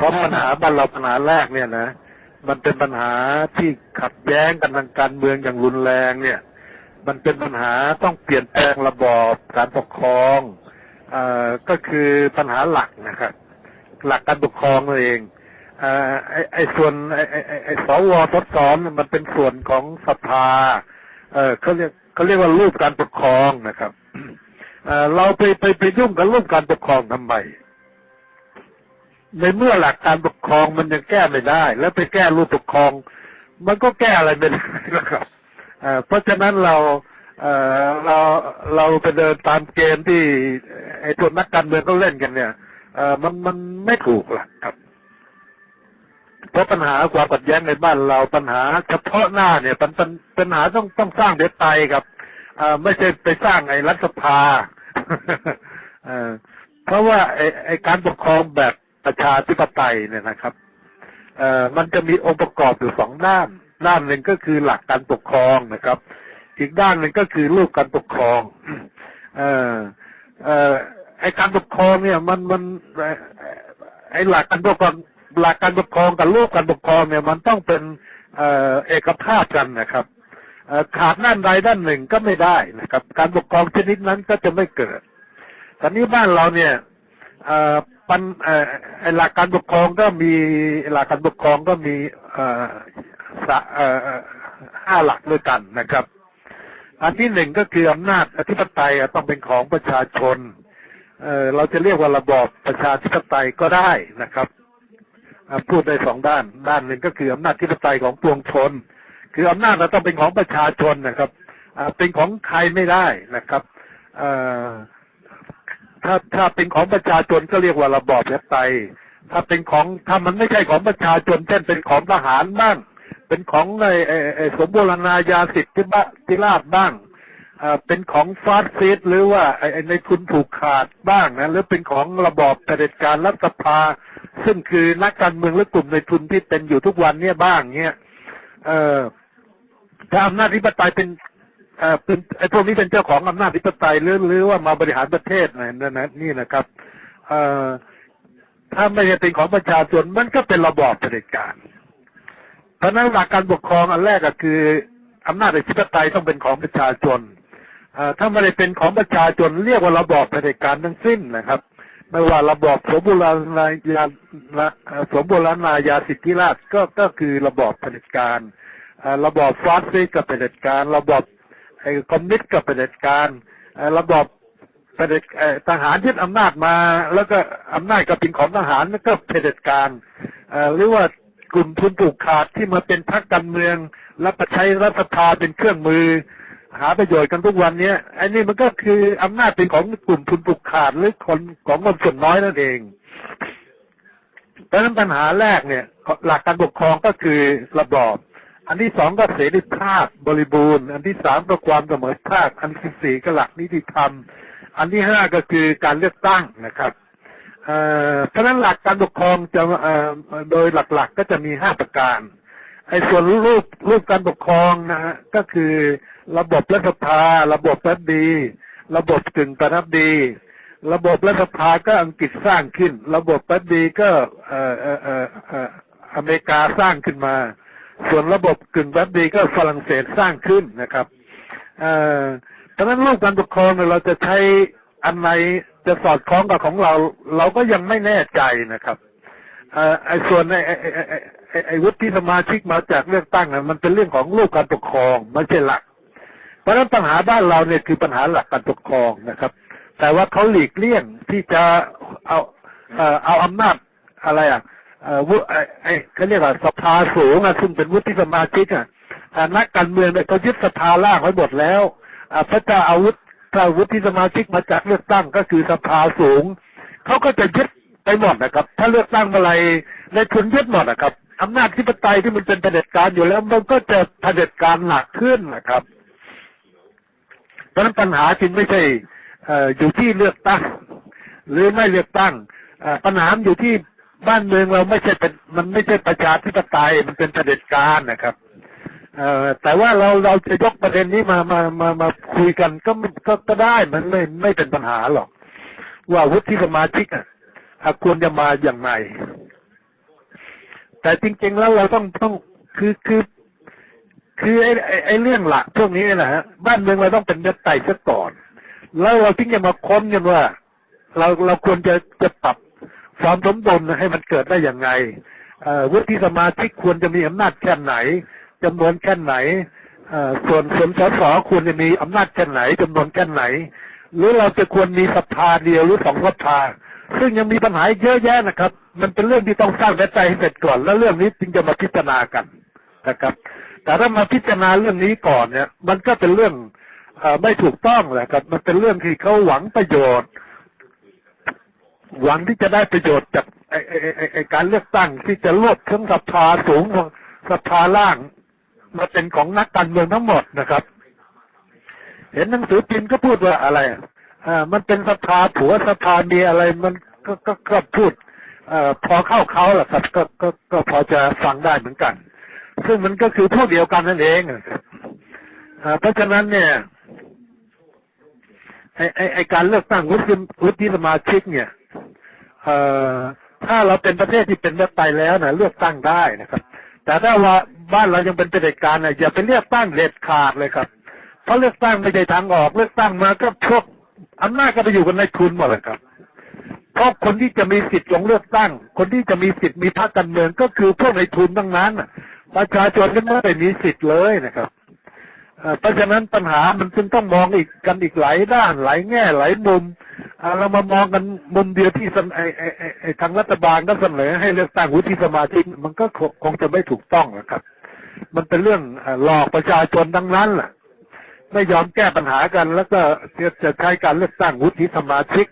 เพราะปัญหาบ้านเราปัญหาแรกเนี่ยนะมันเป็นปัญหาที่ขัดแย้งกันทางการเมืองอย่างรุนแรงเนี่ย มันเป็นปัญหาต้องเปลี่ยนแปลงระบอบการปกครองอก็คือปัญหาหลักนะครับ หลักการปกครองนั่นเองอไอ้ไอ้ส่วนไอ้ไอ้ไอ้สวทดสอนมันเป็นส่วนของสภาเออเขาเรียกเขาเรียกว่ารูปการปกครองนะครับเเราไปไปไปยุ่งกับรูปการปกครองทำไม ในเมื่อหลักการปกครองมันยังแก้ไม่ได้ แล้วไปแก้รูปปกครอง มันก็แก้อะไรไม่ได้นะครับเพราะฉะนั้นเราเอ่อเราเราไปเดินตามเกมที่ไอ้ตัวนักการเมืองเขาเล่นกันเนี่ยมันมันไม่ถูกหลักครับ เพราะปัญหาความขัดแย้งในบ้านเราปัญหาเฉพาะหน้าเนี่ยปัญปัญปัญหาต้องต้องสร้างเดไตครับไม่ใช่ไปสร้างไอ้รัฐสภาเพราะว่าไอ้ไอ้การปกครองแบบ ประชาธิปไตยเนี่ยนะครับเอ่อมันจะมีองค์ประกอบอยู่สองด้าน ด้านหนึ่งก็คือหลักการปกครองนะครับ อีกด้านหนึ่งก็คือรูปการปกครอง เอ่อเอ่อไอการปกครองเนี่ย มันมันเอ่อไอหลักการปกครองหลักการปกครองกับรูปการปกครองเนี่ย มันต้องเป็นเอ่อเอกภาพกันนะครับขาดด้านใดด้านหนึ่งก็ไม่ได้นะครับ การปกครองชนิดนั้นก็จะไม่เกิดตอนนี้บ้านเราเนี่ยอ่อ ปันหลักการปกครองก็มีหลักการปกครองก็มีอ่อสะเอ่อเอ่อห้าหลักด้วยกันนะครับ อันที่หนึ่งก็คืออำนาจอธิปไตยต้องเป็นของประชาชนเเราจะเรียกว่าระบอบประชาธิปไตยก็ได้นะครับพูดได้สองด้าน ด้านหนึ่งก็คืออำนาจธิปไตยของปวงชน คืออำนาจเราต้องเป็นของประชาชนนะครับเป็นของใครไม่ได้นะครับ ถ้าถ้าเป็นของประชาชนก็เรียกว่าระบอบประชาธิปไตยถ้าเป็นของถ้ามันไม่ใช่ของประชาชนเช่นเป็นของทหารบ้าง เป็นของไอ้ไอ้ไอ้สมบูรณาญาสิทธิบะธิราชบ้างอ่าเป็นของฟาสซีดหรือว่าไอ้ไอ้ในทุนผูกขาดบ้างนะหรือเป็นของระบอบเผด็จการรัฐสภา ซึ่งคือนักการเมืองหรือกลุ่มในทุนที่เป็นอยู่ทุกวันเนี่ยบ้างเนี่ยเอ่อถ้าอำนาจอธิปไตยเป็นเอ่อเป็น ไอ้พวกนี้เป็นเจ้าของอำนาจอธิปไตยหรือหรือว่ามาบริหารประเทศนะนั่นนะนี่นะครับอ่อถ้าไม่ใช่เป็นของประชาชนมันก็เป็นระบอบเผด็จการเพราะนั้นหลักการปกครองอันแรกก็คืออำนาจอธิปไตยต้องเป็นของประชาชนอ่อถ้าไม่ได้เป็นของประชาชนเรียกว่าระบอบเผด็จการทั้งสิ้นนะครับ ไม่ว่าระบอบสมบูรณาญาสมบูรณาญาสิทธิราชก็ก็คือระบอบเผด็จการระบอบฟาสซิสต์กับเผด็จการ ระบอบ ไอ้คอมมิวนิสต์กับเผด็จการเอ่อระบอบเผด็จทหารยึดอำนาจมา แล้วก็อำนาจก็เป็นของทหารแล้วก็เผด็จการเอ่อหรือว่ากลุ่มทุนผูกขาดที่มาเป็นพรรคการเมือง แล้วก็ใช้รัฐสภาเป็นเครื่องมือ หาประโยชน์กันทุกวันเนี้ยไอ้นี่มันก็คืออำนาจเป็นของกลุ่มทุนผูกขาดหรือคนของคนส่วนน้อยนั่นเองเพราะนั้นปัญหาแรกเนี่ย หลักการปกครองก็คือระบอบ อันที่สองก็เสรีภาพบริบูรณ์ อันที่สามก็ความเสมอภาค อันที่สี่ก็หลักนิติธรรม อันที่ห้าก็คือการเลือกตั้งนะครับเพราะนั้นหลักการปกครองจะโดยหลักๆก็จะมีห้าประการไอ้ส่วนรูปรูปการปกครองนะฮะก็คือระบบรัฐสภา ระบบรัฐดี ระบบกึ่งประทับดี ระบบรัฐสภาก็อังกฤษสร้างขึ้น ระบบรัฐดีก็เอ่อเอ่อเอ่ออเมริกาสร้างขึ้นมา ส่วนระบบกึ่งรัฐดีก็ฝรั่งเศสสร้างขึ้นนะครับเอ่อดังนั้นรูปการปกครองเนี่ยเราจะใช้อันไหนจะสอดคล้องกับของเรา เราก็ยังไม่แน่ใจนะครับเอ่อไอ้ส่วนไอ้ไอ้ไอ้ไอ้ไอ้ไอ้วุฒิสมาชิกมาจากเลือกตั้งน่ะมันเป็นเรื่องของรูปการปกครองไม่ใช่หลัก เพราะฉะนั้นปัญหาบ้านเราเนี่ยคือปัญหาหลักการปกครองนะครับ แต่ว่าเขาหลีกเลี่ยงที่จะเอาเอ่อเอาอำนาจอะไรอะ วุไอ้ไอ้เขาเรียกว่าสภาสูงอะซึ่งเป็นวุฒิสมาชิกอะนักการเมืองเนี่ยเขายึดสภาล่างไว้หมดแล้วพระเจ้าอาวุธถ้าวุฒิสมาชิกมาจากเลือกตั้งก็คือสภาสูงเขาก็จะยึดไปหมดนะครับ ถ้าเลือกตั้งเมื่อไรในทุนยึดหมดนะครับอำนาจที่ปไตยที่มันเป็นเผด็จการอยู่แล้วมันก็จะเผด็จการหนักขึ้นนะครับเพราะฉะนั้นปัญหาจึงไม่ใช่อยู่ที่เลือกตั้ง หรือไม่เลือกตั้งปัญหาอยู่ที่ บ้านเมืองเราไม่ใช่เป็นมันไม่ใช่ประชาธิปไตยมันเป็นเผด็จการนะครับเอ่อแต่ว่าเราเราจะยกประเด็นนี้มามามามาคุยกันก็ก็ก็ได้มันไม่ไม่เป็นปัญหาหรอก ว่าวุฒิสมาชิกอะควรจะมาอย่างไรแต่จริง ๆ แล้วเราต้องต้องคือคือคือไอ้ไอ้ไอ้เรื่องหลักพวกนี้นะฮะบ้านเมืองเราต้องเป็นเนื้อไตซะก่อน แล้วเราถึงจะมาค้นกันว่า เราเราควรจะจะปรับ ความสมดุลให้มันเกิดได้อย่างไงวุฒิสมาชิกควรจะมีอำนาจแค่ไหนจำนวนแค่ไหนส่วนส่วนสสควรจะมีอำนาจแค่ไหนจำนวนแค่ไหน หรือเราจะควรมีสภาเดียวหรือสองสภา ซึ่งยังมีปัญหาเยอะแยะนะครับ มันเป็นเรื่องที่ต้องสร้างแนใจให้เสร็จก่อน แล้วเรื่องนี้จึงจะมาพิจารณากันนะครับ แต่ถ้ามาพิจารณาเรื่องนี้ก่อนเนี่ย มันก็เป็นเรื่องอไม่ถูกต้องแหละครับ มันเป็นเรื่องที่เขาหวังประโยชน์ หวังที่จะได้ประโยชน์จากไอ้ไอ้ไอ้ไอ้การเลือกตั้งที่จะลดเครื่องสภาสูงสภาล่าง มาเป็นของนักการเมืองทั้งหมดนะครับ เห็นหนังสือพิมพ์ก็พูดว่าอะไรอ่ามันเป็นสภาผัวสภาเมียอะไรมันก็ก็ก็พูดอ่อพอเข้าเขาแหละครับก็ก็ก็พอจะฟังได้เหมือนกัน ซึ่งมันก็คือพวกเดียวกันนั่นเองอ่าเพราะฉะนั้นเนี่ยไอไอไอการเลือกตั้งวุฒิวุฒิสมาชิกเนี่ย เอ่อถ้าเราเป็นประเทศที่เป็นประชาธิปไตยแล้วนะเลือกตั้งได้นะครับ แต่ถ้าว่าบ้านเรายังเป็นเผด็จการนะอย่าไปเลือกตั้งเด็ดขาดเลยครับ เพราะเลือกตั้งไม่ใช่ทางออกเลือกตั้งมาก็พวกอำนาจก็ไปอยู่กันในทุนหมดเลยครับเพราะคนที่จะมีสิทธิ์ลงเลือกตั้ง คนที่จะมีสิทธิ์มีพรรคการเมืองก็คือพวกในทุนทั้งนั้นประชาชนก็ไม่ได้มีสิทธิ์เลยนะครับ เพราะฉะนั้นปัญหามันจึงต้องมองอีกกันอีกหลายด้านหลายแง่หลายมุมเรามามองกันมุมเดียวที่ทางรัฐบาลก็เสนอให้เลือกตั้งวุฒิสมาชิกมันก็คงจะไม่ถูกต้องนะครับ มันเป็นเรื่องหลอกประชาชนทั้งนั้นแหละไม่ยอมแก้ปัญหากัน แล้วก็จะจะใช้การเลือกตั้งวุฒิสมาชิก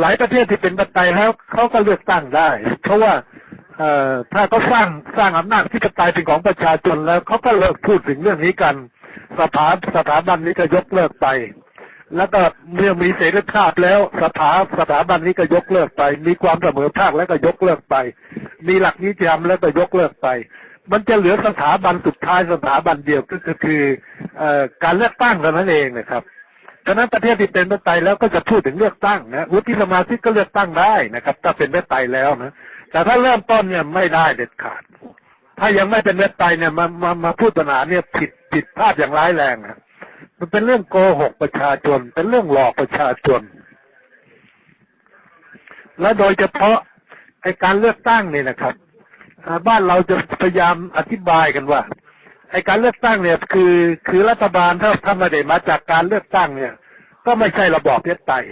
หลายประเทศที่เป็นประชาธิปไตยแล้วเขาก็เลือกตั้งได้ เพราะว่า ถ้าเขาสร้างสร้างอำนาจที่ปไตยเป็นของประชาชนแล้วเขาก็เลิกพูดถึงเรื่องนี้กัน สถาสถาบันนี้ก็ยกเลิกไป แล้วก็เมื่อมีเสรีภาพแล้วสถาสถาบันนี้ก็ยกเลิกไป มีความเสมอภาคแล้วก็ยกเลิกไป มีหลักนิติธรรมแล้วก็ยกเลิกไป มันจะเหลือสถาบันสุดท้ายสถาบันเดียวก็คือการเลือกตั้งเท่านั้นเองนะครับฉะนั้นประเทศที่เป็นประชาธิปไตยแล้วก็จะพูดถึงเลือกตั้งนะวุฒิสมาชิกก็เลือกตั้งได้นะครับ ถ้าเป็นประชาธิปไตยแล้วนะ แต่ถ้าเริ่มต้นเนี่ยไม่ได้เด็ดขาด ถ้ายังไม่เป็นประชาธิปไตเนี่ยมามามาพูดปัญหาเนี่ยผิดผิดพลาดอย่างร้ายแรงนะมันเป็นเรื่องโกหกประชาชน เป็นเรื่องหลอกประชาชน และโดยเฉพาะไอการเลือกตั้งเนี่ยนะครับบ้านเราจะพยายามอธิบายกันว่าไอการเลือกตั้งเนี่ยคือคือรัฐบาลถ้าถ้าไม่ได้มาจากการเลือกตั้งเนี่ย ก็ไม่ใช่ระบอบประชาธิปไตย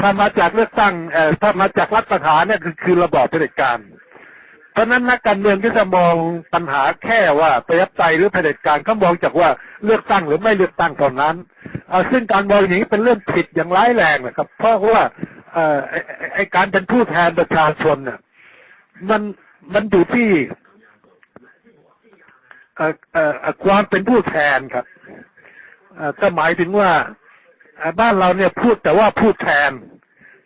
ถ้ามาจากเลือกตั้งเอ่อถ้ามาจากรัฐประหารเนี่ยคือคือระบอบเผด็จการ เพราะนั้นนักการเมืองก็จะมองปัญหาแค่ว่าประชาธิปไตยหรือเผด็จการเขามองจากว่าเลือกตั้งหรือไม่เลือกตั้งเท่านั้นเอ่อซึ่งการมองอย่างนี้เป็นเรื่องผิดอย่างร้ายแรงนะครับ เพราะว่าเอ่อไอ้การเป็นผู้แทนประชาชนเนี่ยมันมันอยู่ที่เอ่อเอ่อความเป็นผู้แทนครับเอ่อก็หมายถึงว่า บ้านเราเนี่ยพูดแต่ว่าผู้แทน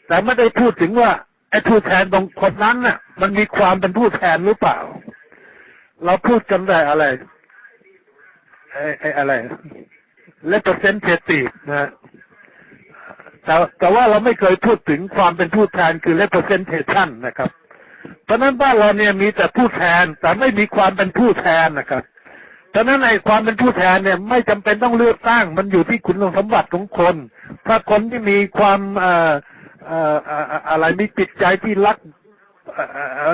แต่ไม่ได้พูดถึงว่าไอ้ผู้แทนตรงคนนั้นน่ะ มันมีความเป็นผู้แทนหรือเปล่า เราพูดกันได้อะไรไอ้ไอ้อะไร representative นะฮะแต่แต่ว่าเราไม่เคยพูดถึงความเป็นผู้แทนคือ representation นะครับ เพราะฉะนั้นบ้านเราเนี่ยมีแต่ผู้แทน แต่ไม่มีความเป็นผู้แทนนะครับ ฉะนั้นในความเป็นผู้แทนเนี่ยไม่จำเป็นต้องเลือกตั้ง มันอยู่ที่คุณสมบัติของคน ถ้าคนที่มีความอะไรมีจิตใจที่รัก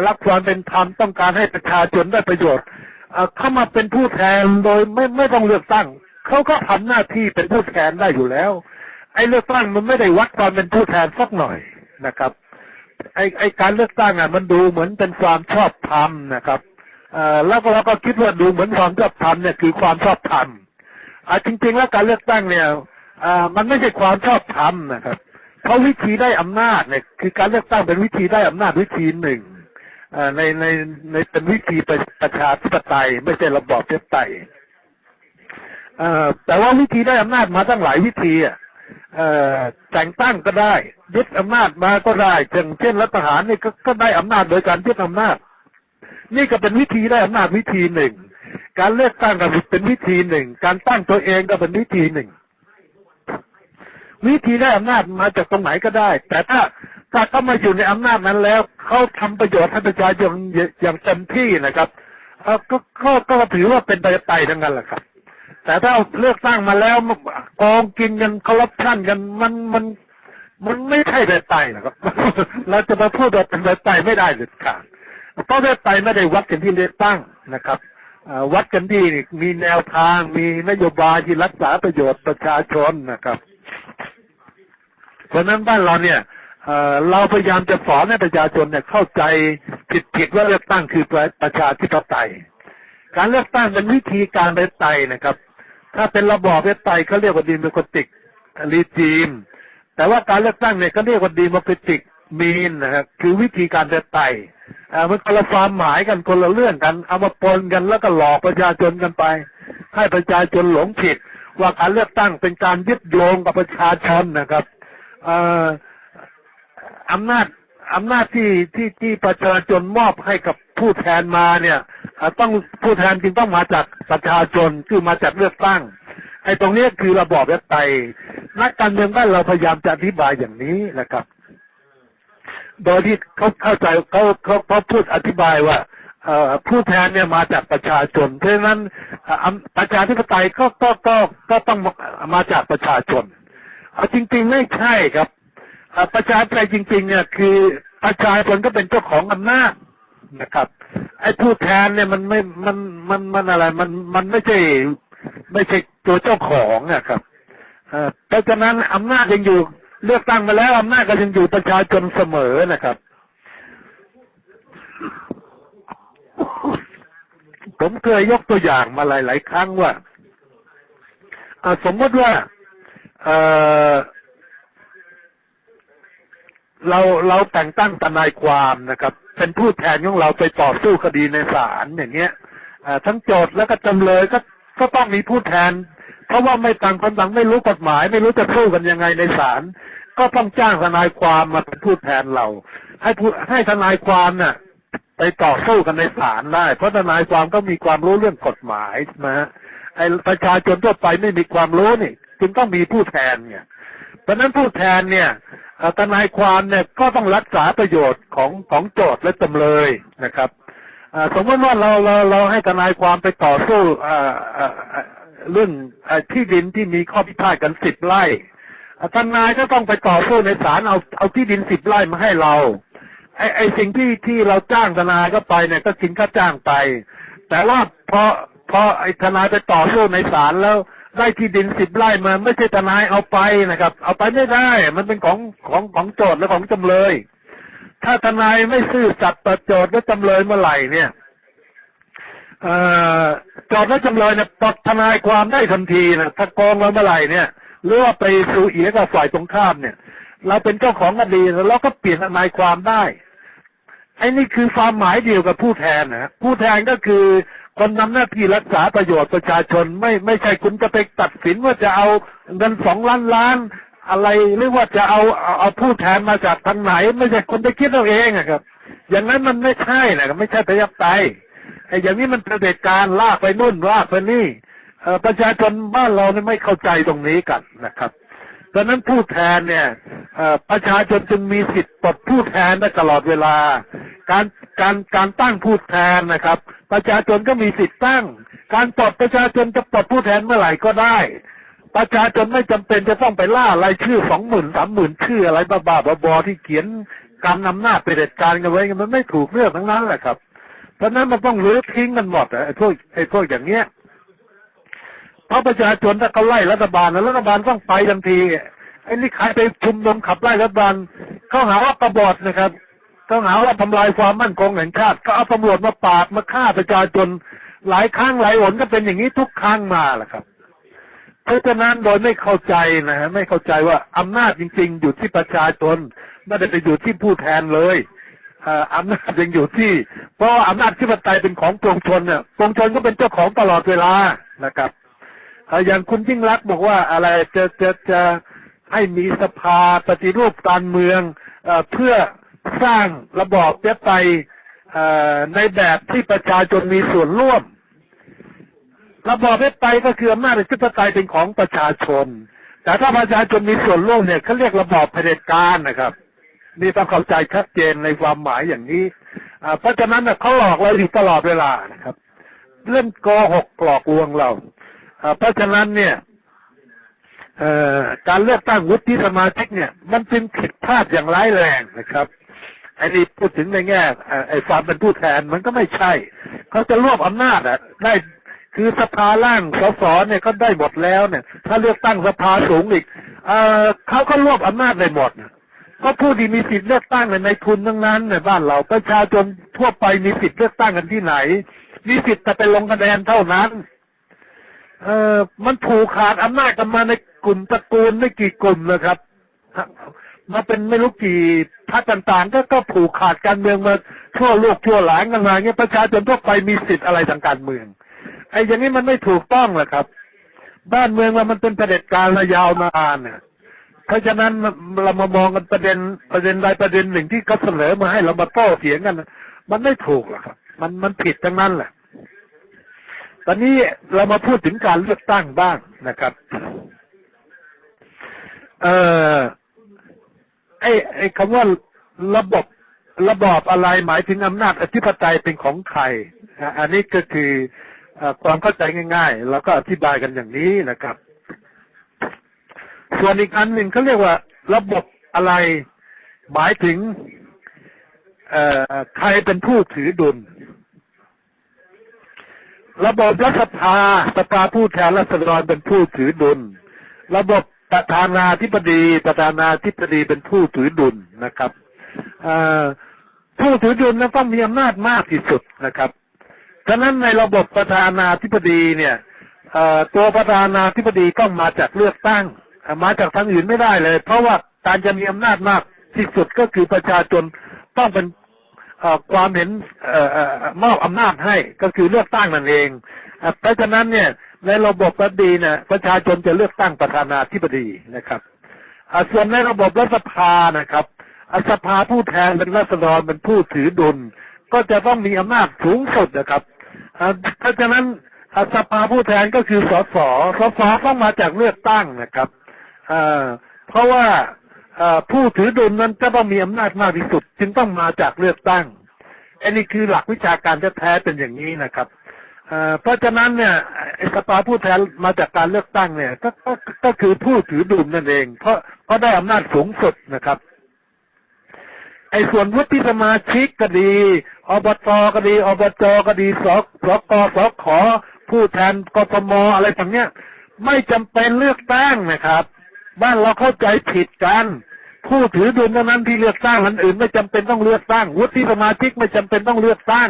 รักความเป็นธรรมต้องการให้ประชาชนได้ประโยชน์เข้ามาเป็นผู้แทนโดยไม่ไม่ต้องเลือกตั้งเขาก็ทำหน้าที่เป็นผู้แทนได้อยู่แล้ว ไอ้เลือกตั้งมันไม่ได้วัดความเป็นผู้แทนสักหน่อยนะครับ ไอไอการเลือกตั้งอะมันดูเหมือนเป็นความชอบธรรมนะครับ แล้วก็เราก็คิดว่าดูเหมือนความชอบธรรมเนี่ยคือความชอบธรรมอ่จริง ๆ แล้วการเลือกตั้งเนี่ยมันไม่ใช่ความชอบธรรมนะครับ เพราะวิธีได้อำนาจเนี่ยคือการเลือกตั้งเป็นวิธีได้อำนาจวิธีหนึ่งในในในเป็นวิธีประประชาธิปไตย ไม่ใช่ระบอบประชาธิปไตยแต่ว่าวิธีได้อำนาจมาตั้งหลายวิธีอะแต่งตั้งก็ได้ยึดอำนาจมาก็ได้เช่นเช่นรัฐประหารนี่ก็ก็ได้อำนาจโดยการยึดอำนาจ นี่ก็เป็นวิธีได้อำนาจวิธีหนึ่ง การเลือกตั้งก็เป็นวิธีหนึ่ง การตั้งตัวเองก็เป็นวิธีหนึ่ง วิธีได้อำนาจมาจากตรงไหนก็ได้ แต่ถ้าถ้าเขามาอยู่ในอำนาจนั้นแล้วเขาทำประโยชน์ให้ประชาชนอย่างเต็มที่นะครับก็ก็ก็ถือว่าเป็นประชาธิปไตยทั้งนั้นแหละครับ แต่ถ้าเลือกตั้งมาแล้วกองกินกันคอร์รัปชันกันมันมันมันไม่ใช่ประชาธิปไตยนะครับ เราจะมาพูดว่าเป็นประชาธิปไตยไม่ได้เด็ดขาด เพราะประชาธิปไตยไม่ได้วัดกันที่เลือกตั้งนะครับวัดกันที่มีแนวทางมีนโยบายที่รักษาประโยชน์ประชาชนนะครับ เพราะนั้นบ้านเราเนี่ยเราพยายามจะสอนให้ประชาชนเนี่ยเข้าใจผิดผิดว่าเลือกตั้งคือประประชาธิปไตย การเลือกตั้งเป็นวิธีการประชาธิปไตนะครับ ถ้าเป็นระบอบประชาธิปไตเขาเรียกว่าดีโมครติกรีจีม แต่ว่าการเลือกตั้งเนี่ยเขาเรียกว่าดีโมครติกมีนนะครับคือวิธีการประชาธิปไต มันคนละความหมายกันคนละเรื่องกัน เอามาปนกันแล้วก็หลอกประชาชนกันไป ให้ประชาชนหลงผิด ว่าการเลือกตั้งเป็นการยึดโยงกับประชาชนนะครับเอ่ออำนาจอำนาจที่ที่ที่ประชาชนมอบให้กับผู้แทนมาเนี่ยต้องผู้แทนจึงต้องมาจากประชาชนคือมาจากเลือกตั้งไอ้ตรงนี้คือระบอบประชาธิปไตนักการเมืองบ้านเราพยายามจะอธิบายอย่างนี้นะครับ โดยที่เขาเข้าใจเขาเขาเขาพูดอธิบายว่าผู้แทนเนี่ยมาจากประชาชนเพราะนั้นอำประชาธิปไตยก็ก็ก็ก็ต้องมาจากประชาชนเอาจริง ๆ ไม่ใช่ครับอ่อประชาธิปไตยจริง ๆ เนี่ยคือประชาชนก็เป็นเจ้าของอำนาจนะครับ ไอ้ผู้แทนเนี่ยมันไม่มันมันมันอะไรมันมันไม่ใช่ไม่ใช่ตัวเจ้าของนะครับเพราะฉะนั้นอำนาจยังอยู่ เลือกตั้งมาแล้วอำนาจก็ยังอยู่ประชาชนเสมอนะครับ ผมเคยยกตัวอย่างมาหลาย ๆ ครั้งว่าสมมติว่าเเราเราแต่งตั้งทนายความนะครับ เป็นผู้แทนของเราไปต่อสู้คดีในศาลอย่างเงี้ยทั้งโจทย์และก็จำเลยก็ก็ต้องมีผู้แทน ราะว่าไม่ต่างคนต่างไม่รู้กฎหมาย ไม่รู้จะสู้กันยังไงในศาลก็ต้องจ้างทนายความมาเป็นผู้แทนเรา ให้ผู้ให้ทนายความน่ะ ไปต่อสู้กันในศาลได้ เพราะทนายความก็มีความรู้เรื่องกฎหมายนะฮะไอประชาชนทั่วไปไม่มีความรู้นี่จึงต้องมีผู้แทนเนี่ยเพราะนั้นผู้แทนเนี่ยทนายความเนี่ยก็ต้องรักษาประโยชน์ของของโจทย์และจำเลยนะครับสมมติว่าเราเราเราให้ทนายความไปต่อสู้อ่าอ่า เรื่องอที่ดินที่มีข้อพิพาทกันสิบไร่อ่าทนายก็ต้องไปต่อสู้ในศาลเอาเอาที่ดินสิบไร่มาให้เราไอ้ไอ้สิ่งที่ที่เราจ้างทนายก็ไปเนี่ยก็กินค่าจ้างไป แต่ว่าพอพอไอ้ทนายไปต่อสู้ในศาลแล้วได้ที่ดินสิบไร่มาไม่ใช่ทนายเอาไปนะครับ เอาไปไม่ได้ มันเป็นของของของโจทย์และของจำเลย ถ้าทนายไม่ซื่อสัตย์ต่อโจทย์และจำเลยเมื่อไหร่เนี่ย เอ่อ จทย์และจำเลยเนี่ยปลดทนายความได้ทันทีนะถ้าโกงเราเมื่อไหร่เนี่ยหรือว่าไปสู่เอียกับฝ่ายตรงข้ามเนี่ย เราเป็นเจ้าของคดีแล้วเราก็เปลี่ยนทนายความได้ไอ้นี่คือความหมายเดียวกับผู้แทนนะผู้แทนก็คือคนนำหน้าที่รักษาประโยชน์ประชาชนไม่ไม่ใช่คุณจะไปตัดสินว่าจะเอาเงินสองล้านล้าน อะไรหรือว่าจะเอาเอาเอาผู้แทนมาจากทางไหน ไม่ใช่คนไปคิดเอาเองอะครับ อย่างนั้นมันไม่ใช่นะครับไม่ใช่ประชาธิปไตย ไอ้อย่างนี้มันเป็นเด็จการลากไปนู่นลากไปนี่ประชาชนบ้านเราเนี่ยไม่เข้าใจตรงนี้กันนะครับดังนั้นผู้แทนเนี่ยประชาชนจึงมีสิทธิ์ปลดผู้แทนได้ตลอดเวลา การการการตั้งผู้แทนนะครับ ประชาชนก็มีสิทธิ์ตั้ง การปลดประชาชนจะปลดผู้แทนเมื่อไหร่ก็ได้ ประชาชนไม่จำเป็นจะต้องไปล่ารายชื่อสองหมื่นสามหมื่นชื่ออะไรบ้าๆบอๆที่เขียนการนำหน้าจเด็จการกันไว้มันไม่ถูกเรื่องทั้งนั้นแหละครับ เพราะนั้นมันต้องรื้อทิ้งกันหมดไอ้พวกไอ้พวกอย่างเงี้ยเพราะประชาชนถ้าเขาไล่รัฐบาลแล้วรัฐบาลต้องไปทันทีไอ้นี่ใครไปชุมนุมขับไล่รัฐบาลเขาหาว่ากบฏนะครับเขาหาว่าทำลายความมั่นคงแห่งชาติก็เอาตำรวจมาปราบมาฆ่าประชาชนหลายครั้งหลายหนก็เป็นอย่างนี้ทุกครั้งมาแหละครับเพราะฉะนั้นโดยไม่เข้าใจนะฮะไม่เข้าใจว่าอำนาจจริง ๆ อยู่ที่ประชาชนไม่ได้ไปอยู่ที่ผู้แทนเลย อำนาจยังอยู่ที่ เพราะว่าอำนาจที่ปไตยเป็นของปวงชนเนี่ยปวงชนก็เป็นเจ้าของตลอดเวลานะครับอย่างคุณยิ่งรักบอกว่าอะไรจะจะจะให้มีสภาปฏิรูปการเมืองเอเพื่อสร้างระบอบประชาธิปไตยในแบบที่ประชาชนมีส่วนร่วม ระบอบประชาธิปไตยก็คืออำนาจอธิปไตยเป็นของประชาชน แต่ถ้าประชาชนมีส่วนร่วมเนี่ยเขาเรียกระบอบเผด็จการนะครับ นี่ต้องเข้าใจชัดเจนในความหมายอย่างนี้เพราะฉะนั้นเขาหลอกเราอยู่ตลอดเวลานะครับ เล่นโกหกหลอกลวงเราเพราะฉะนั้นเนี่ยการเลือกตั้งวุฒิสมาชิกเนี่ย มันจึงผิดพลาดอย่างร้ายแรงนะครับไอ้นี่พูดถึงในแง่ไอ้ความเป็นผู้แทนมันก็ไม่ใช่ เขาจะรวบอำนาจอะได้คือสภาล่างสสเนี่ยก็ได้หมดแล้วเนี่ย ถ้าเลือกตั้งสภาสูงอีกเอเขาก็รวบอำนาจได้หมด ก็ผู้ที่มีสิทธิ์เลือกตั้งในทุนทั้งนั้นในบ้านเราประชาชนทั่วไปมีสิทธิ์เลือกตั้งกันที่ไหน มีสิทธิ์แต่ไปลงคะแนนเท่านั้น เออมันผูกขาดอำนาจกันมาในกลุ่มตระกูลไม่กี่กลุ่มนะครับมาเป็นไม่รู้กี่พรรคต่างๆ ก็ก็ผูกขาดการเมืองมาชั่วลูกชั่วหลานกันมาเงี้ยประชาชนทั่วไปมีสิทธิ์อะไรทางการเมืองไอ้อย่างนี้มันไม่ถูกต้องแหละครับ บ้านเมืองเรามันเป็นเผด็จการระยาวนานเนี่ย เพราะฉะนั้นเรามามองกันประเด็นประเด็นใดประเด็นหนึ่งที่เขาเสนอมาให้เรามาโต้เถียงกัน มันไม่ถูกหรอกครับ มันมันผิดทั้งนั้นแหละ ตอนนี้เรามาพูดถึงการเลือกตั้งบ้างนะครับ เอ่อไอ้ไอ้คำว่าระบบระบอบอะไรหมายถึงอำนาจอธิปไตยเป็นของใคร อันนี้ก็คือเอ่อความเข้าใจง่าย ๆ แล้วก็อธิบายกันอย่างนี้นะครับ ส่วนอีกอันหนึ่งเขาเรียกว่าระบบอะไร หมายถึงเอ่อใครเป็นผู้ถือดุล ระบบรัฐสภาสภาผู้แทนราษฎรเป็นผู้ถือดุล ระบบประธานาธิบดีประธานาธิบดีเป็นผู้ถือดุลนะครับเอ่อผู้ถือดุลนั้นต้องมีอำนาจมากที่สุดนะครับฉะนั้นในระบบประธานาธิบดีเนี่ยเอ่อตัวประธานาธิบดีต้องมาจากเลือกตั้ง มาจากทางอื่นไม่ได้เลย เพราะว่าการจะมีอำนาจมากที่สุดก็คือประชาชนต้องเป็นความเห็นออมอบอำนาจให้ก็คือเลือกตั้งนั่นเอง เพราะฉะนั้นเนี่ยในระบบรัฐดีนี่ยประชาชนจะเลือกตั้งประธานาธิบดีนะครับส่วนในระบบรัฐสภานะครับสภาผู้แทนเป็นรัษฎรเป็นผู้ถือดุล ก็จะต้องมีอำนาจสูงสุดนะครับเพราะฉะนั้นสภาผู้แทนก็คือสสสสต้องมาจากเลือกตั้งนะครับ เพราะว่าผู้ถือดุลนั้นจะต้องมีอำนาจมากที่สุด จึงต้องมาจากเลือกตั้งอันนี้คือหลักวิชาการแท้เป็นอย่างนี้นะครับเพราะฉะนั้นเนี่ยไอ้สภาผู้แทนมาจากการเลือกตั้งเนี่ยก็ก็ก็คือผู้ถือดุลนั่นเอง เพราะเพราะได้อำนาจสูงสุดนะครับไอ้ส่วนวุฒิสมาชิกก็ดีอบตก็ดีอบจก็ดีสสกสขผู้แทนกทมอะไรต่างเนี้ย ไม่จำเป็นเลือกตั้งนะครับ บ้านเราเข้าใจผิดกันผู้ถือดุลเท่านั้นที่เลือกตั้งอันอื่น ไม่จำเป็นต้องเลือกตั้งวุฒิสมาชิกไม่จำเป็นต้องเลือกตั้ง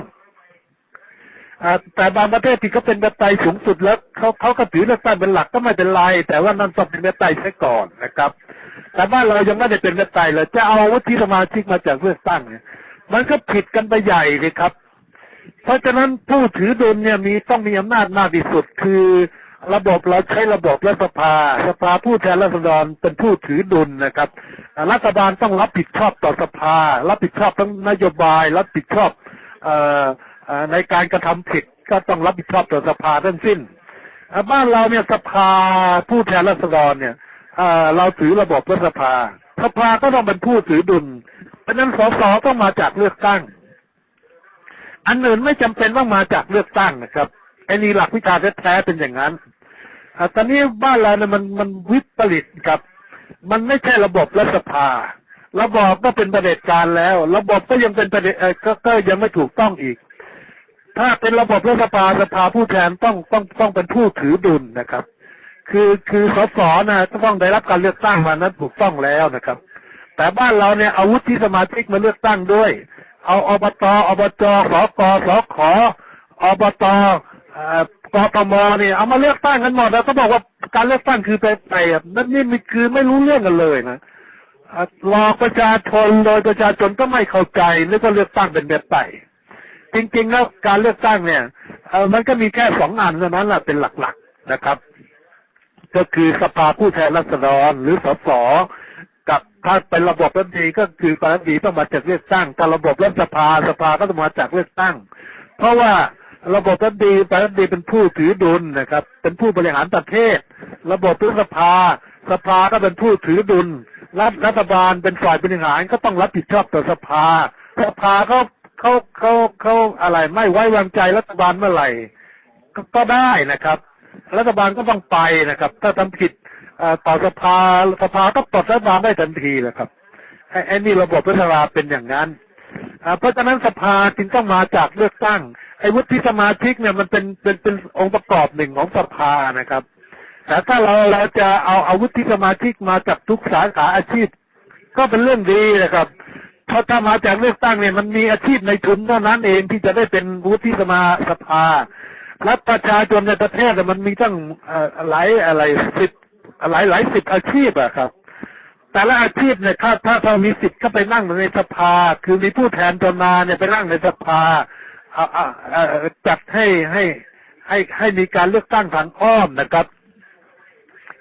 แต่บางประเทศที่เขาเป็นประไตยสูงสุดแล้วเขาเขาก็ถือเลือกตั้งเป็นหลักก็ไม่เป็นไร แต่ว่านั่นต้องเป็นประไตยซะก่อนนะครับ แต่บ้านเรายังไม่ได้เป็นประไตยเลยจะเอาวุฒิสมาชิกมาจากเลือกตั้งเนี่ยมันก็ผิดกันไปใหญ่เลยครับ เพราะฉะนั้นผู้ถือดุลเนี่ยมีต้องมีอำนาจมากที่สุดคือ ระบบเราใช้ระบบรัฐสภา สภาผู้แทนราษฎรเป็นผู้ถือดุลนะครับ รัฐบาลต้องรับผิดชอบต่อสภา รับผิดชอบทั้งนโยบาย รับผิดชอบเอ่อในการกระทำผิดก็ต้องรับผิดชอบต่อสภาทั้งสิ้น บ้านเราเนี่ยสภาผู้แทนราษฎรเนี่ยเราถือระบบรัฐสภา สภาก็ต้องเป็นผู้ถือดุล เพราะนั้นสสต้องมาจากเลือกตั้ง อันอื่นไม่จำเป็นต้องมาจากเลือกตั้งนะครับไอ้นี่หลักวิชาแท้ๆเป็นอย่างนั้น ตอนนี้บ้านเราเนี่ยมันมันวิปริตครับ มันไม่ใช่ระบบรัฐสภา ระบอบก็เป็นประเผด็จการแล้ว ระบบก็ยังเป็นประเด็จก็ก็ยังไม่ถูกต้องอีก ถ้าเป็นระบบรัฐสภาสภาผู้แทนต้องต้องต้องเป็นผู้ถือดุลนะครับ คือคือสสนะต้องได้รับการเลือกตั้งมานั้นถูกต้องแล้วนะครับ แต่บ้านเราเนี่ยอาวุฒิสมาชิกมาเลือกตั้งด้วย เอาอบตอบจสกสขอบตเอ่อ กทมเนี่ยเอามาเลือกตั้งกันหมดแล้วก็บอกว่าการเลือกตั้งคือไปไปนั่นนี่มันคือไม่รู้เรื่องกันเลยนะหลอกประชาชนโดยประชาชนก็ไม่เข้าใจแล้วก็เลือกตั้งเป็นแบบไป จริงๆแล้วการเลือกตั้งเนี่ยเอ่อมันก็มีแค่สองอันเท่านั้นแหละเป็นหลักๆนะครับ ก็คือสภาผู้แทนราษฎรหรือสสกับถ้าเป็นระบบรัฐดีก็คือปรัฐดีต้องมาจากเลือกตั้งแต่ระบบรัฐสภาสภาก็ต้องมาจากเลือกตั้ง เพราะว่า ระบบรัฐดีปรัฐดีเป็นผู้ถือดุลนะครับ เป็นผู้บริหารประเทศ ระบบรัฐสภา สภาก็เป็นผู้ถือดุล รัฐรัฐบาลเป็นฝ่ายบริหารก็ต้องรับผิดชอบต่อสภา สภาเขาเขาเขาเขาอะไรไม่ไว้วางใจรัฐบาลเมื่อไหร่ก็ก็ได้นะครับ รัฐบาลก็ต้องไปนะครับ ถ้าทำผิดต่อสภาสภาก็ปลดรัฐบาลได้ทันทีแหละครับไอ้นี่ระบบรัฐบาเป็นอย่างนั้น เพราะฉะนั้นสภาจึงต้องมาจากเลือกตั้ง ไอ้วุฒิสมาชิกเนี่ยมันเป็นเป็นเป็นองค์ประกอบหนึ่งของสภานะครับ แต่ถ้าเราเราจะเอาอาวุธที่สมาชิกมาจากทุกสาขาอาชีพ ก็เป็นเรื่องดีนะครับเพราะถ้ามาจากเลือกตั้งเนี่ยมันมีอาชีพในทุนเท่านั้นเองที่จะได้เป็นวุฒิสมาสภาและประชาชนในประเทศมันมีตั้งอ่อหลายอะไรสิบหลายหลายสิบอาชีพอะครับ แต่ละอาชีพเนี่ยถ้าถ้าเรามีสิทธิ์ก็ไปนั่งในสภา คือมีผู้แทนจนมาเนี่ยไปนั่งในสภาจัดให้ให้ให้ให้มีการเลือกตั้งทางอ้อมนะครับ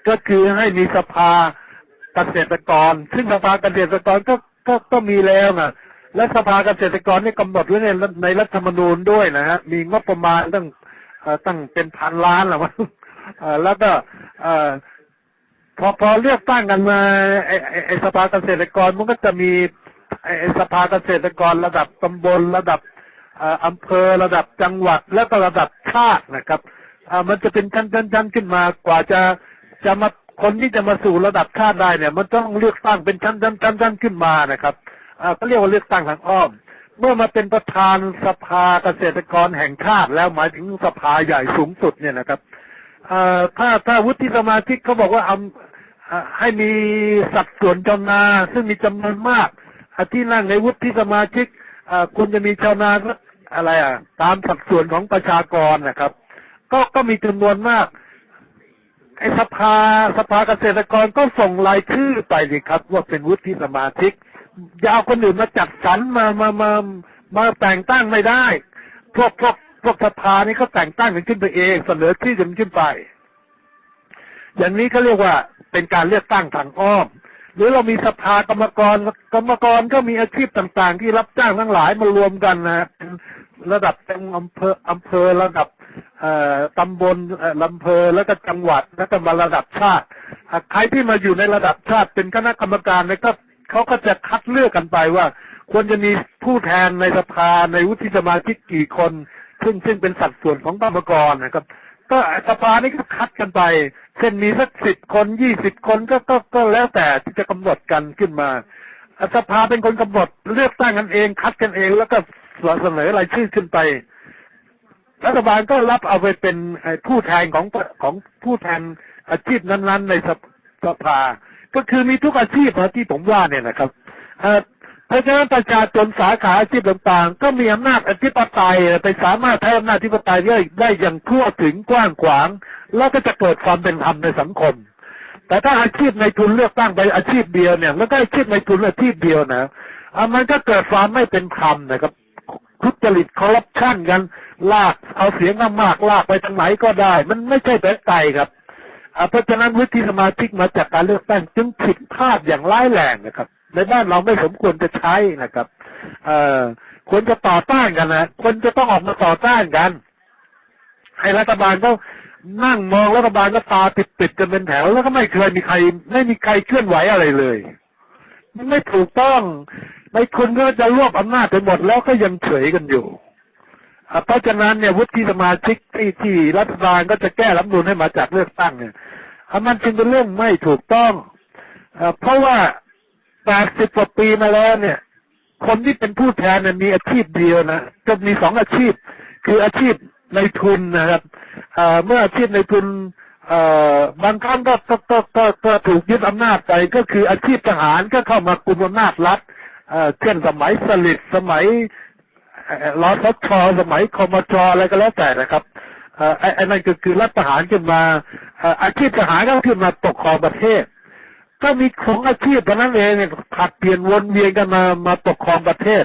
ก็คือให้มีสภาเกษตรกร ซึ่งสภาเกษตรกรก็ก็ก็มีแล้วนะและสภาเกษตรกรนี่กำหนดไว้ในในรัฐธรรมนูญด้วยนะฮะมีงบประมาณตั้งตั้งเป็นพันล้านหรือวะเอ่อแล้วก็ พอพอเลือกตั้งกันมาไอ้ไอ้ไอ้สภาเกษตรกรมันก็จะมีไอ้ไอ้สภาเกษตรกรระดับตำบลระดับเอ่ออำเภอระดับจังหวัดแล้วก็ระดับชาตินะครับอ่ามันจะเป็นชั้นๆๆขึ้นมากว่าจะจะมาคนที่จะมาสู่ระดับชาติได้เนี่ย มันต้องเลือกตั้งเป็นชั้นชั้นชั้นชั้นขึ้นมานะครับอ่าก็เรียกว่าเลือกตั้งทางอ้อม เมื่อมาเป็นประธานสภาเกษตรกรแห่งชาติแล้วหมายถึงสภาใหญ่สูงสุดเนี่ยนะครับ ถ้าถ้าวุฒิสมาชิกเขาบอกว่าเอาให้มีสัดส่วนชาวนา ซึ่งมีจำนวนมากที่นั่งในวุฒิสมาชิกควรจะมีชาวนาอะไรอะ ตามสัดส่วนของประชากรนะครับ ก็ก็มีจำนวนมากไอ้สภาสภาเกษตรกรก็ส่งรายชื่อไปดิครับ ว่าเป็นวุฒิสมาชิกอย่าเอาคนอื่นมาจัดสรรมามามามาแต่งตั้งไม่ได้ พวกพวก พวกสภานี่เขาแต่งตั้งกันขึ้นไปเองเสนอชื่อกันขึ้นไป อย่างนี้เขาเรียกว่าเป็นการเลือกตั้งทางอ้อม หรือเรามีสภากรรมกรกรรมกรก็มีอาชีพต่างๆ ที่รับจ้างทั้งหลายมารวมกันนะเป็นระดับเป็นอำเภออำเภอระดับตำบลเอ่อลำเพอแล้วก็จังหวัดแล้วก็มาระดับชาติ ใครที่มาอยู่ในระดับชาติเป็นคณะกรรมการเนี่ยก็เขาก็จะคัดเลือกกันไปว่า ควรจะมีผู้แทนในสภาในวุฒิสมาชิกกี่คนซึ่งซึ่งเป็นสัดส่วนของกรรมกรนะครับ ก็สภานี่ก็คัดกันไป เช่นมีสักสิบคนยี่สิบคนก็ก็ก็แล้วแต่ที่จะกำหนดกันขึ้นมาสภาเป็นคนกำหนดเลือกตั้งกันเอง คัดกันเองแล้วก็เสนอรายชื่อขึ้นไปรัฐบาลก็รับเอาไปเป็นผู้แทนของของผู้แทนอาชีพนั้น ๆ ในสภา ก็คือมีทุกอาชีพที่ผมว่าเนี่ยนะครับ ราะฉะนั้นประชาชนสาขาอาชีพต่างๆ ก็มีอำนาจอธิปไตยไปสามารถใช้อำนาจอธิปไตยได้ได้อย่างทั่วถึงกว้างขวาง แล้วก็จะเกิดความเป็นธรรมในสังคม แต่ถ้าอาชีพในทุนเลือกตั้งไปอาชีพเดียวเนี่ยแล้วก็อาชีพในทุนอาชีพเดียวนะอะมันก็เกิดความไม่เป็นธรรมนะครับทุจริตคอร์รัปชันกัน ลากเอาเสียงมากๆลากไปทางไหนก็ได้ มันไม่ใช่แบบไก่ครับเพราะฉะนั้นวิธีสมาชิกมาจากการเลือกตั้งจึงผิดพลาดอย่างร้ายแรงนะครับ ในบ้านเราไม่สมควรจะใช้นะครับ เอ่อควรจะต่อต้านกันนะควรจะต้องออกมาต่อต้านกัน ให้รัฐบาลก็นั่งมองรัฐบาลก็ตาปิดๆกันเป็นแถว แล้วก็ไม่เคยมีใคร ไม่มีใครเคลื่อนไหวอะไรเลยมันไม่ถูกต้องในคุณก็จะรวบอำนาจไปหมดแล้วก็ยังเฉยกันอยู่อะเพราะฉะนั้นเนี่ยวุฒิสมาชิกที่ที่รัฐบาลก็จะแก้รัฐมนูลให้มาจากเลือกตั้งเนี่ยอะมันจึงเป็นเรื่องไม่ถูกต้องอะเพราะว่า 80กว่าปีมาแล้วเนี่ย คนที่เป็นผู้แทนเนี่ยมีอาชีพเดียวนะจะมีสองอาชีพ คืออาชีพในทุนนะครับเมื่ออาชีพในทุนบางครั้งก็ก็ก็ก็ถูกยึดอำนาจไปก็คืออาชีพทหารก็เข้ามากุมอำนาจรัฐเอ่อเช่นสมัยสลิดสมัยรอสชสมัยคมจอะไรก็แล้วแต่นะครับไอ้นั่นก็คือรัฐประหารขึ้นมาเอ่ออาชีพทหารก็ขึ้นมาปกครองประเทศ ก็มีของอาชีพเท่านั้นเองเนี่ยผลัดเปลี่ยนวนเวียนกันมามาปกครองประเทศ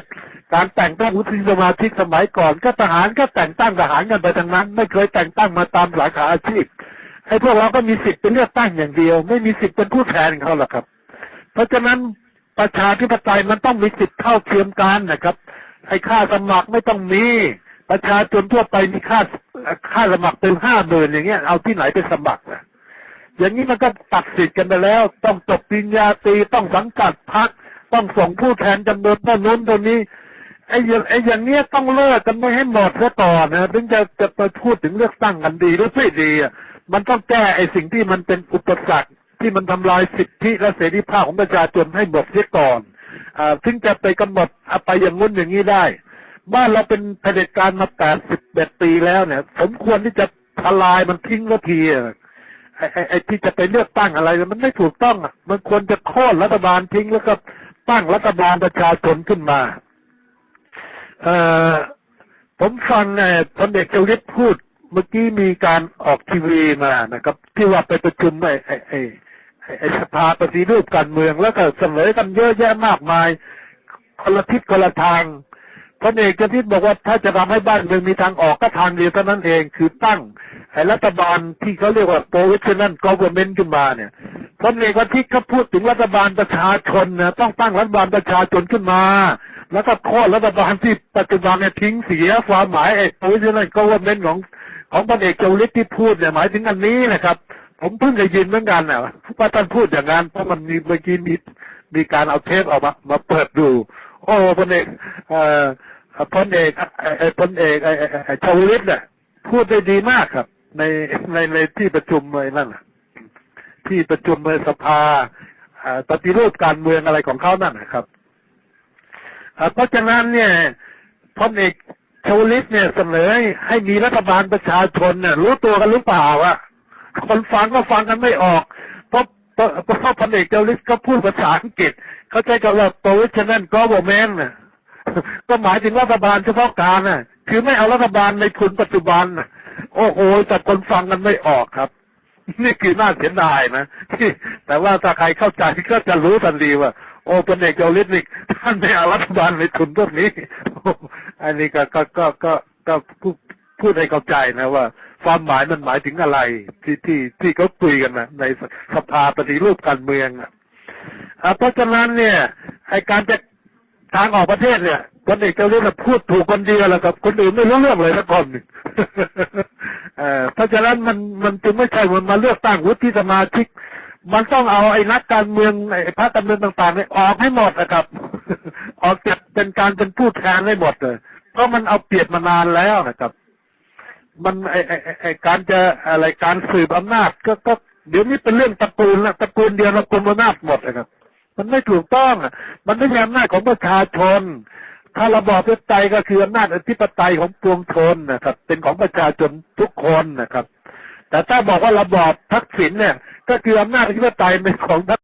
การแต่งตั้งวุฒิสมาชิกสมัยก่อน ก็ทหารก็แต่งตั้งทหารกันไปทั้งนั้น ไม่เคยแต่งตั้งมาตามสาขาอาชีพไอ้พวกเราก็มีสิทธิ์เป็นเลือกตั้งอย่างเดียว ไม่มีสิทธิ์เป็นผู้แทนเขาหรอกครับ เพราะฉะนั้นประชาธิปไตยมันต้องมีสิทธิ์เท่าเทียมกันนะครับไอ้ค่าสมัครไม่ต้องมีประชาชนทั่วไปมีค่าค่าสมัครเป็นห้าหมื่นอย่างเงี้ยเอาที่ไหนไปสมัครล่ะ อย่างนี้มันก็ตัดสิทธิ์กันไปแล้ว ต้องจบปริญญาตรีต้องสังกัดพักต้องส่งผู้แทนจำนวนเท่านู้นเท่านี้ไอ้อย่างไอ้อย่างเนี้ยต้องเลิกกันไม่ให้หมดซะก่อนะถึงจะจะไปพูดถึงเลือกตั้งกันดีหรือไม่ดีอะมันต้องแก้ไอ้สิ่งที่มันเป็นอุปสรรคที่มันทำลายสิทธิและเสรีภาพของประชาชนให้หมดเสียก่อนอ่าถึงจะไปกำหนดเอาไปอย่างงู้นอย่างนี้ได้ บ้านเราเป็นเผด็จการมาแปดสิบเอ็ดปีแล้วเนี่ย สมควรที่จะทลายมันทิ้งละทีอะ ไอ้ไอ้ไอ้ที่จะไปเลือกตั้งอะไรมันไม่ถูกต้องอะ มันควรจะโค่นรัฐบาลทิ้งแล้วก็ตั้งรัฐบาลประชาชนขึ้นมา เอ่อผมฟังเอ่อพลเอกชวลิตพูด เมื่อกี้มีการออกทีวีมานะครับ ที่ว่าไปประชุมไอ้ไอ้ไอ้ไอ้สภาปฏิรูปการเมืองแล้วก็เสนอกันเยอะแยะมากมายคนละทิศคนละทางพลเอกชวลิตบอกว่าถ้าจะทำให้บ้านเมืองมีทางออกก็ทางเดียวเท่านั้นเอง คือตั้ง ไอ้รัฐบาลที่เขาเรียกว่า provisional government ขึ้นมาเนี่ยพลเอกวันทิตก็พูดถึงรัฐบาลประชาชนนะต้องตั้งรัฐบาลประชาชนขึ้นมา แล้วก็โค่นรัฐบาลที่ปัจจุบันเนี่ยทิ้งเสียความหมายไอ้ provisional government ของของพลเอกชวลิตที่พูดเนี่ยหมายถึงอันนี้นะครับ ผมเพิ่งได้ยินเหมือนกันนะว่าท่านพูดอย่างนั้นเพราะมันมีเมื่อกี้มีมีการเอาเทปออกมามาเปิดดู โอ้พลเอกเอ่อพลเอกไอ้พลเอกไอ้ไอ้ไอ้ชวลิตเนี่ยพูดได้ดีมากครับ ในในในที่ประชุมเลยนั่นน่ะที่ประชุมในสภาปฏิรูปการเมืองอะไรของเขานั่นนะครับเพราะฉะนั้นเนี่ยพลเอกชวลิตเนี่ยเสนอให้มีรัฐบาลประชาชนเนี่ยรู้ตัวกันหรือเปล่าอะคนฟังก็ฟังกันไม่ออก เพราะเพราะเพราะพลเอกชวลิตก็พูดภาษาอังกฤษ เขาใช้คำว่า provisional government ก็หมายถึงรัฐบาลเฉพาะการน่ะ คือไม่เอารัฐบาลในทุนปัจจุบันน่ะ โอ้โหแต่คนฟังกันไม่ออกครับ นี่คือน่าเสียดายนะที่แต่ว่าถ้าใครเข้าใจก็จะรู้ทันทีว่า โอ้พลเอกเกลิศนี่ท่านไม่เอารัฐบาลในทุนพวกนี้อันนี้ก็ก็ก็ก็ก็พูดพูดให้เข้าใจนะว่า ความหมายมันหมายถึงอะไร ที่ที่ที่เขาคุยกันนะในสภาปฏิรูปการเมืองอะเพราะฉะนั้นเนี่ยไอการจะ ทางออกประเทศเนี่ยพลเอกเกาลิศน่พูดถูกคนเดียวแหละครับ คนอื่นไม่รู้เรื่องเลยสักคนหนึ่งเออเพราะฉะนั้นมันมันจึงไม่ใช่มันมาเลือกตั้งวุฒิสมาชิก มันต้องเอาไอ้นักการเมืองไอ้พรรคการเมืองต่างๆเนี่ยออกให้หมดนะครับ ออกจากเป็นการเป็นผู้แทนให้หมดเลยเพราะมันเอาเปรียบมานานแล้วนะครับ มันไอ้ไอ้ไอ้การจะอะไรการสืบอำนาจก็ก็เดี๋ยวนี้เป็นเรื่องตระกูลละตระกูลเดียวตระกูลอำนาจหมดนะครับ มันไม่ถูกต้องอะมันไม่ใช่อำนาจของประชาชน ถ้าระบอบประชาธิปไตยก็คืออำนาจอธิปไตยของปวงชนนะครับ เป็นของประชาชนทุกคนนะครับ แต่ถ้าบอกว่าระบอบทักษิณเนี่ย ก็คืออำนาจอธิปไตยเป็นของ